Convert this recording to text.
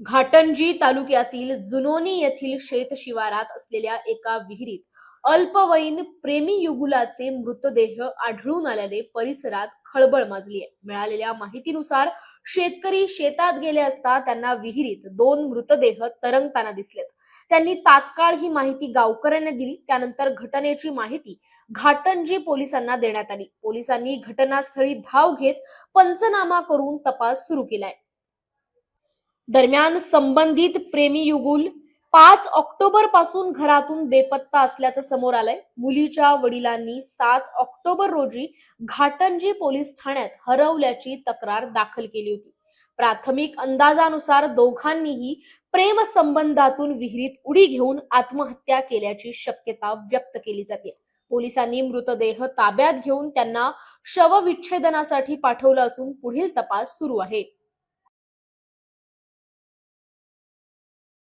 घाटंजी तालुक्यातील जुनोनी येथील शेत शिवारात असलेल्या एका विहिरीत अल्पवयीन प्रेमी युगुलाचे मृतदेह आढळून आल्याने परिसरात खळबळ माजली आहे मिळालेल्या माहितीनुसार शेतकरी शेतात गेले असता त्यांना विहिरीत दोन मृतदेह तरंगताना दिसलेत. त्यांनी तात्काळ ही माहिती गावकऱ्यांना दिली. त्यानंतर घटनेची माहिती घाटंजी पोलिसांना देण्यात आली. पोलिसांनी घटनास्थळी धाव घेत पंचनामा करून तपास सुरू केलाय. दरम्यान संबंधित प्रेमी युगुल पाच ऑक्टोबरपासून घरातून बेपत्ता असल्याचं समोर आलंय. मुलीच्या वडिलांनी सात ऑक्टोबर रोजी घाटंजी पोलीस ठाण्यात हरवल्याची तक्रार दाखल केली होती. प्राथमिक अंदाजानुसार दोघांनीही प्रेम संबंधातून विहिरीत उडी घेऊन आत्महत्या केल्याची शक्यता व्यक्त केली जाते. पोलिसांनी मृतदेह ताब्यात घेऊन त्यांना शवविच्छेदनासाठी पाठवलं असून पुढील तपास सुरू आहे.